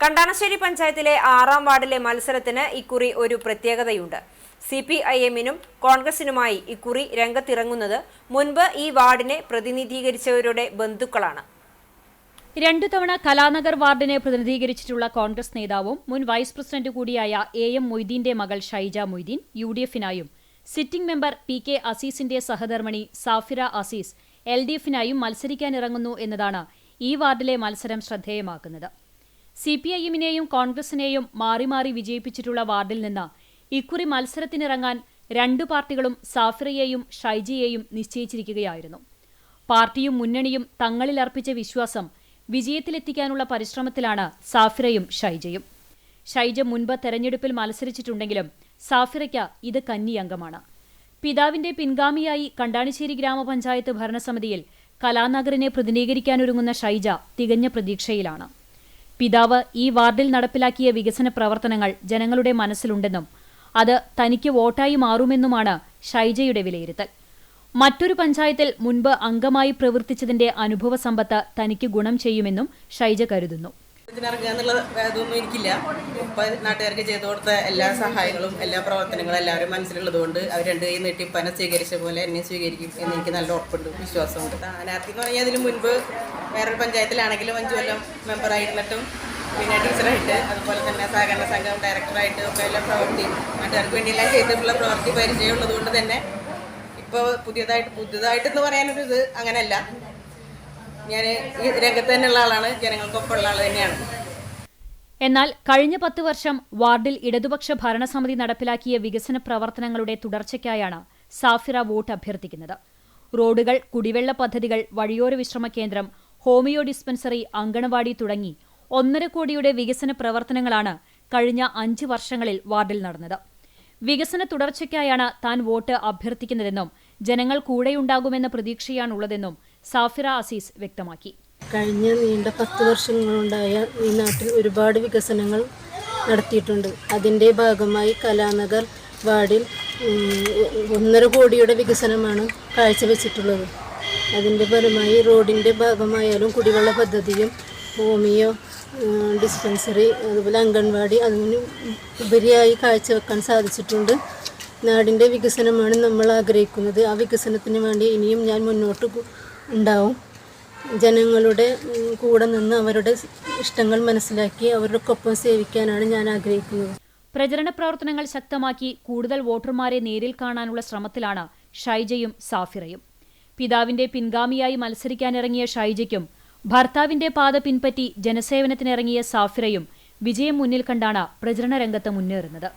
കണ്ടാണശ്ശേരി പഞ്ചായത്തിലെ ആറാം വാർഡിലെ മത്സരത്തിന് ഇക്കുറി ഒരു പ്രത്യേകതയുണ്ട്. സി പി ഐ എമ്മിനും കോൺഗ്രസിനുമായി ഇക്കുറി രംഗത്തിറങ്ങുന്നത് മുൻപ് ഈ വാർഡിനെ പ്രതിനിധീകരിച്ചവരുടെ ബന്ധുക്കളാണ്. രണ്ടു തവണ കലാനഗർ വാർഡിനെ പ്രതിനിധീകരിച്ചിട്ടുള്ള കോൺഗ്രസ് നേതാവും മുൻ വൈസ് പ്രസിഡന്റ് കൂടിയായ എ എം മൊയ്തീന്റെ മകൾ ഷൈജ മൊയ്തീൻ യു ഡി എഫിനായും സിറ്റിംഗ് മെമ്പർ പി കെ അസീസിന്റെ സഹധർമ്മിണി സാഫിറ അസീസ് എൽ ഡി എഫിനായും മത്സരിക്കാനിറങ്ങുന്നു എന്നതാണ് ഈ വാർഡിലെ മത്സരം ശ്രദ്ധേയമാക്കുന്നത്. സി പി ഐ എമ്മിനെയും കോൺഗ്രസിനെയും മാറി മാറി വിജയിപ്പിച്ചിട്ടുള്ള വാർഡിൽ നിന്ന് ഇക്കുറി മത്സരത്തിനിറങ്ങാൻ രണ്ടു പാർട്ടികളും സാഫിറയെയും ഷൈജിയെയും നിശ്ചയിച്ചിരിക്കുകയായിരുന്നു. പാർട്ടിയും മുന്നണിയും തങ്ങളിൽ അർപ്പിച്ച വിശ്വാസം വിജയത്തിലെത്തിക്കാനുള്ള പരിശ്രമത്തിലാണ് സാഫിറയും ഷൈജയും. ഷൈജ മുൻപ് തെരഞ്ഞെടുപ്പിൽ മത്സരിച്ചിട്ടുണ്ടെങ്കിലും സാഫിറയ്ക്ക് ഇത് കന്നി അംഗമാണ് പിതാവിന്റെ പിൻഗാമിയായി കണ്ടാണിശ്ശേരി ഗ്രാമപഞ്ചായത്ത് ഭരണസമിതിയിൽ കലാനഗറിനെ പ്രതിനിധീകരിക്കാനൊരുങ്ങുന്ന ഷൈജ തികഞ്ഞ പ്രതീക്ഷയിലാണ്. പിതാവ് ഈ വാർഡിൽ നടപ്പിലാക്കിയ വികസന പ്രവർത്തനങ്ങൾ ജനങ്ങളുടെ മനസ്സിലുണ്ടെന്നും അത് തനിക്ക് വോട്ടായി മാറുമെന്നുമാണ് ഷൈജയുടെ വിലയിരുത്തൽ. മറ്റൊരു പഞ്ചായത്തിൽ മുൻപ് അംഗമായി പ്രവർത്തിച്ചതിന്റെ അനുഭവ സമ്പത്ത് തനിക്ക് ഗുണം ചെയ്യുമെന്നും ഷൈജ കരുതുന്നു. ഇതിനിറങ്ങുക എന്നുള്ള ഇതൊന്നും എനിക്കില്ല. ഇപ്പം നാട്ടുകാർക്ക് ചെയ്തു കൊടുത്ത എല്ലാ സഹായങ്ങളും എല്ലാ പ്രവർത്തനങ്ങളും എല്ലാവരും മനസ്സിലുള്ളത് കൊണ്ട് അവർ രണ്ട് കൈ നീട്ടി പന സ്വീകരിച്ച പോലെ എന്നെ സ്വീകരിക്കും എന്ന് എനിക്ക് നല്ല ഉറപ്പുണ്ട് വിശ്വാസമുണ്ട് സ്ഥാനാർത്ഥി എന്ന് പറഞ്ഞാൽ അതിന് മുൻപ് വേറൊരു പഞ്ചായത്തിലാണെങ്കിലും അഞ്ചു കൊല്ലം മെമ്പറായിരുന്നിട്ടും പിന്നെ ടീച്ചറായിട്ട് അതുപോലെ തന്നെ സഹകരണ സംഘം ഡയറക്ടറായിട്ട് ഒക്കെ എല്ലാം പ്രവർത്തി നാട്ടുകാർക്ക് വേണ്ടിയെല്ലാം ചെയ്തിട്ടുള്ള പ്രവർത്തി പരിചയമുള്ളത് കൊണ്ട് തന്നെ ഇപ്പോൾ പുതിയതായിട്ട് പുതിയതായിട്ടെന്ന് പറയാനൊരു ഇത് അങ്ങനെയല്ല ഞാൻ ഈ രംഗത്ത് തന്നെയുള്ള ആളാണ് ജനങ്ങൾക്കൊപ്പം ഉള്ള ആൾ തന്നെയാണ്. എന്നാൽ കഴിഞ്ഞ പത്ത് വർഷം വാർഡിൽ ഇടതുപക്ഷ ഭരണസമിതി നടപ്പിലാക്കിയ വികസന പ്രവർത്തനങ്ങളുടെ തുടർച്ചയ്ക്കായാണ് സാഫിറ വോട്ട് അഭ്യർത്ഥിക്കുന്നത്. റോഡുകൾ കുടിവെള്ള പദ്ധതികൾ വഴിയോര വിശ്രമ കേന്ദ്രം ഹോമിയോ ഡിസ്പെൻസറി അങ്കണവാടി തുടങ്ങി ഒന്നര കോടിയുടെ വികസന പ്രവർത്തനങ്ങളാണ് കഴിഞ്ഞ അഞ്ച് വർഷങ്ങളിൽ വാർഡിൽ നടന്നത്. വികസന തുടർച്ചയ്ക്കായാണ് താൻ വോട്ട് അഭ്യർത്ഥിക്കുന്നതെന്നും ജനങ്ങൾ കൂടെയുണ്ടാകുമെന്ന പ്രതീക്ഷയാണുള്ളതെന്നും സാഫിറ അസീസ് വ്യക്തമാക്കി. കഴിഞ്ഞ നീണ്ട പത്ത് വർഷങ്ങളുണ്ടായ ഈ നാട്ടിൽ ഒരുപാട് വികസനങ്ങൾ നടത്തിയിട്ടുണ്ട്. അതിന്റെ ഭാഗമായി കലാനഗർ വാർഡിൽ ഒന്നര കോടിയുടെ വികസനമാണ് കാഴ്ചവെച്ചിട്ടുള്ളത്. അതിന്റെ ഫലമായി റോഡിന്റെ ഭാഗമായാലും കുടിവെള്ള പദ്ധതിയും ഹോമിയോ ഡിസ്പെൻസറി അതുപോലെ അംഗൻവാടി അതിന് ഉപരിയായി കാഴ്ചവെക്കാൻ സാധിച്ചിട്ടുണ്ട്. നാടിന്റെ വികസനമാണ് നമ്മൾ ആഗ്രഹിക്കുന്നത്. ആ വികസനത്തിന് വേണ്ടി ഇനിയും ഞാൻ മുന്നോട്ട് ഉണ്ടാവും. ജനങ്ങളുടെ കൂടെ നിന്ന് അവരുടെ ഇഷ്ടങ്ങൾ മനസ്സിലാക്കി അവരുടെ ഒപ്പം സേവിക്കാനാണ് ഞാൻ ആഗ്രഹിക്കുന്നത്. പ്രചരണ പ്രവർത്തനങ്ങൾ ശക്തമാക്കി കൂടുതൽ വോട്ടർമാരെ നേരിൽ കാണാനുള്ള ശ്രമത്തിലാണ് ഷൈജയും സാഫിറയും. പിതാവിന്റെ പിൻഗാമിയായി മത്സരിക്കാനിറങ്ങിയ ഷൈജയ്ക്കും ഭർത്താവിന്റെ പാത പിൻപറ്റി ജനസേവനത്തിനിറങ്ങിയ സാഫിറയും വിജയം മുന്നിൽ കണ്ടാണ് പ്രചരണ രംഗത്ത് മുന്നേറുന്നത്.